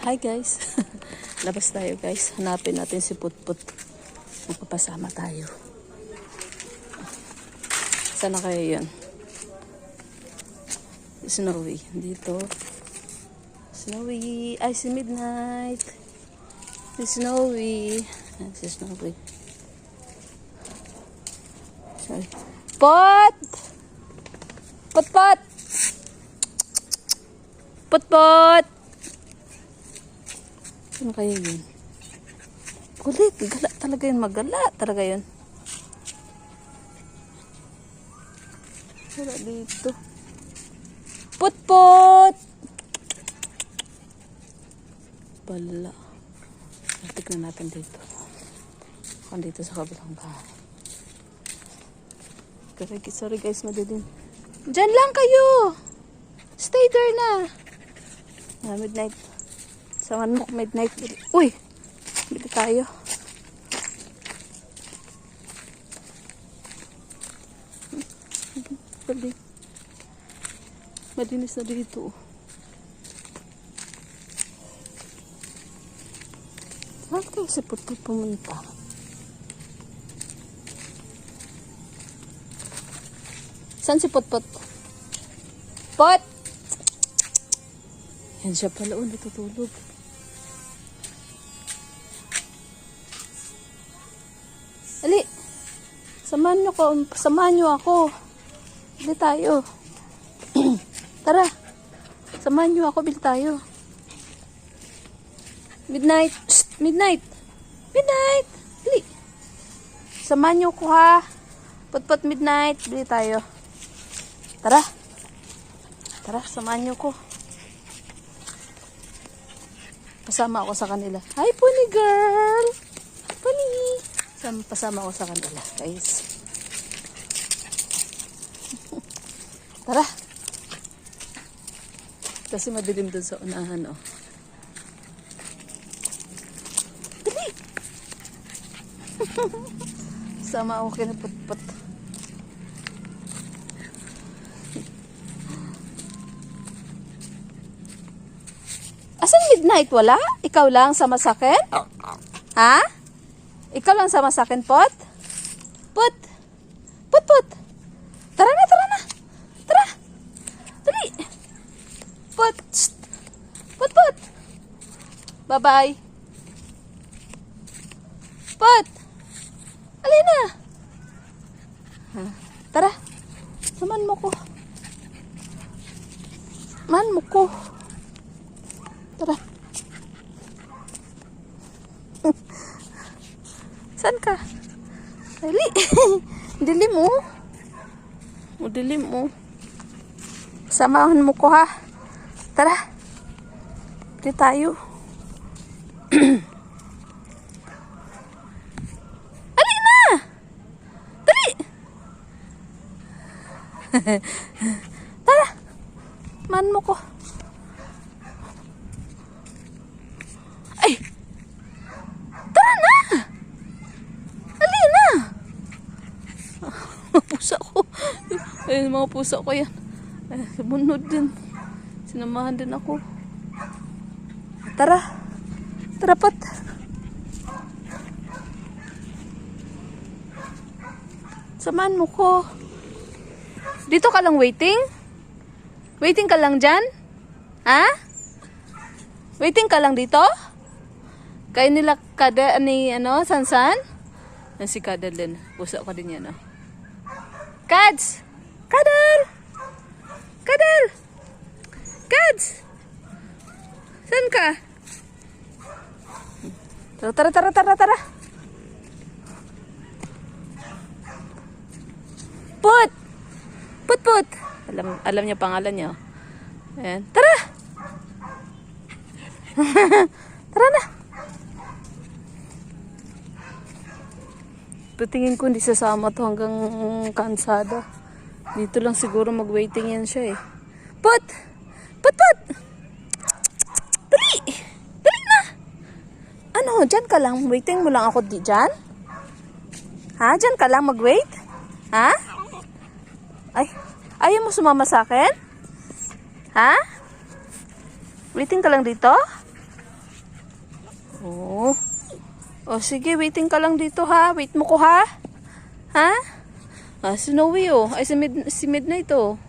Hi guys. Labas tayo guys. Hanapin natin si Putput. Magpapasama tayo. Sana kayo yun? Snowy. Dito. Snowy. Ay, si Midnight. Si Snowy. Ayan, si Snowy. Sorry. Pot! Pot, pot! Ano kaya yun? Kulit. Gala talaga yun. Magala talaga yun. Wala dito. Put put! Bala. Tignan natin dito. Kung dito sa kabilang bahay. Sorry, guys, madilim. Diyan lang kayo! Stay there na! Midnight. Saman mo midnight. Uy! Bili tayo. Bali. Malinis na dito. Saan kayo si Putput pumunta? Saan si Putput? Pot! Yan siya pala. Oh, natutulog. Samahan niyo ko. Samahan niyo ako. Bili tayo. Tara. Samahan niyo ako. Bili tayo. Midnight. Shh, midnight. Midnight. Bili. Samahan niyo ko ha. Put-put midnight. Bili tayo. Tara. Tara, samahan niyo ko. Pasama ako sa kanila. Hi, Pony girl! Pony! Sam- Pasama ako sa kanila, guys. Tara! Kasi madilim dun sa unahan, oh. Dali! Sama ako kinaputput. Asan midnight? Wala? Ikaw lang sa masakin? Ha? Ikaw lang sa masakin, Pot? Pot? Pot, Pot? Tara na, tara na. Tara. Dali. Pot. Shh. Pot, Pot. Bye-bye. Pot. Alina. Tara. Saman mo ko. Man mo ko. Tara. Saan ka? Dali. Dilim mo. O dilim mo. Samahan mo ko ha. Tara. Dito tayo. Ali na! Dali! Tara. Man mo ko. Ay! Tara na! Dali na! pusa ko. Ayun, mga pusa ko yan. Ay, sumunod din. Sinamahan din ako. Tara. Tara, pat. Samahan mo ko. Dito ka lang waiting? Waiting ka lang dyan? Ha? Waiting ka lang dito? Kayo nila kada ni ano, Sansan? Yan si Kadal din. Pusa ko din yan, oh. Kads! Kadal! Kadal! Kads! Saan ka? Tara, tara, tara, tara. Put! Put, put! Alam, alam niya pangalan niya, oh. Ayan. Tara! tara na! Patingin ko hindi sasama to hanggang kansada. Dito lang siguro mag-waiting yan siya eh. Put! Put, put! Dali! Dali na! Ano, dyan ka lang. Waiting mo lang ako di dyan? Ha? Dyan ka lang mag-wait? Ha? Ay, ayaw mo sumama sa akin? Ha? Waiting ka lang dito? Oh. Oh, sige, waiting ka lang dito ha. Wait mo ko ha. Ha? Ah, Snowy oh. Ay, si, mid si Midnight oh.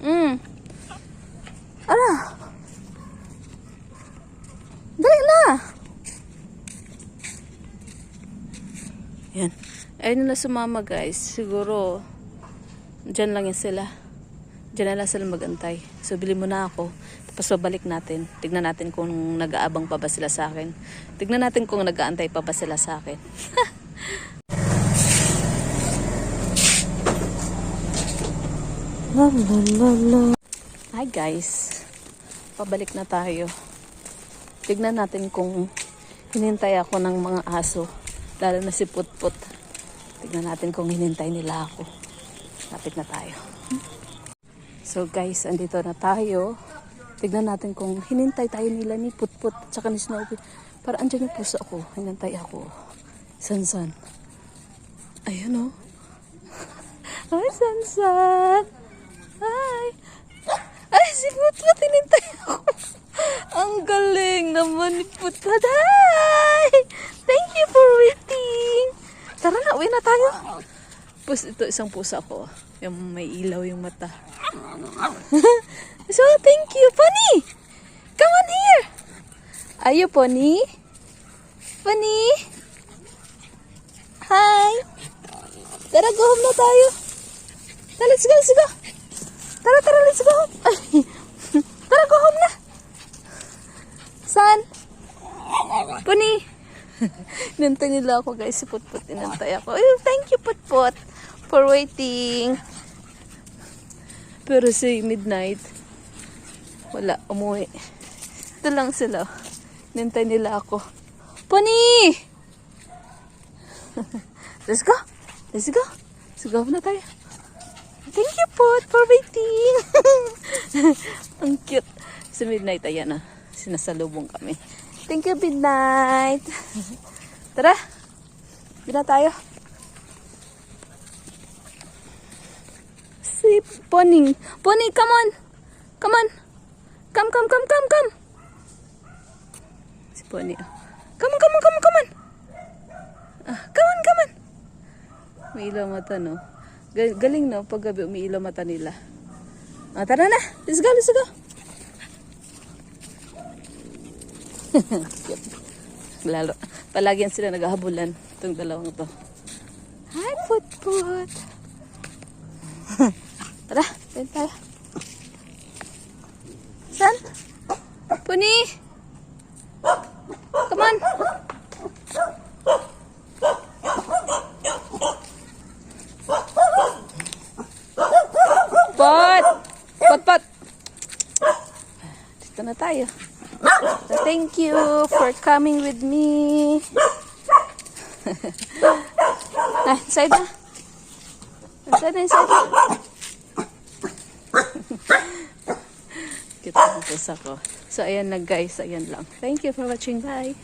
Mm. Ala. Dali na. Yan. Ayun na sumama guys. Siguro, dyan lang yan sila. Dyan na lang sila magantay. So, bili mo na ako. Tapos babalik natin. Tignan natin kung nag-aabang pa ba sila sa akin. Tignan natin kung nag-aantay pa ba sila sa akin. la la la la. Hi guys. Pabalik na tayo. Tignan natin kung hinintay ako ng mga aso. Lalo na si Putput. Tignan natin kung hinintay nila ako. Lapit na tayo. So guys, andito na tayo. Tignan natin kung hinintay tayo nila ni Putput at saka ni Snowy. Para andyan yung puso ako. Hinintay ako. Sansan. Ayun oh. Hi, Sansan. Si Putput, hinintay ako. Ang galing naman ni Putput. Hi! Thank you for waiting. Tara na, uwi na tayo. Pus, ito isang pusa ko. Yung may ilaw yung mata. so, thank you. Pony! Come on here! Are you Pony? Pony? Hi! Tara, go home na tayo. Tara, let's go, let's go. Tara, tara, let's go home. Ay, tara, go home na. San? Pony? Inantay nila ako guys. Si Putput inantay ako. Ay, thank you Putput for waiting. Pero si Midnight, wala, umuwi. Ito lang sila. Inantay nila ako. Pony! Let's go. Let's go. Let's go na tayo. Thank you Put for waiting. Ang cute. Si Midnight, ayan na. Sinasalubong kami. Thank you, Midnight. Tara. Bila tayo. Si Pony. Pony, come on. Come on. Come, come, come, come, come. Si Pony. Come on, come on, come on, come on. Ah, come on, come on. May ilaw mata, no? Ga- Galing, no? Pag gabi, umiilaw mata nila. Ah, tara na. Let's go, let's go. Lalo. Palagi yan sila naghahabulan. Itong dalawang to. Hi, Put Put. Tara, tayo tayo. San? Puni? Come on. Pot! Pot, pot! Dito na tayo. So, thank you for coming with me. ah, inside na. Inside na, inside na. Cute ang pusa ko. So, ayan na guys. Ayan lang. Thank you for watching. Bye.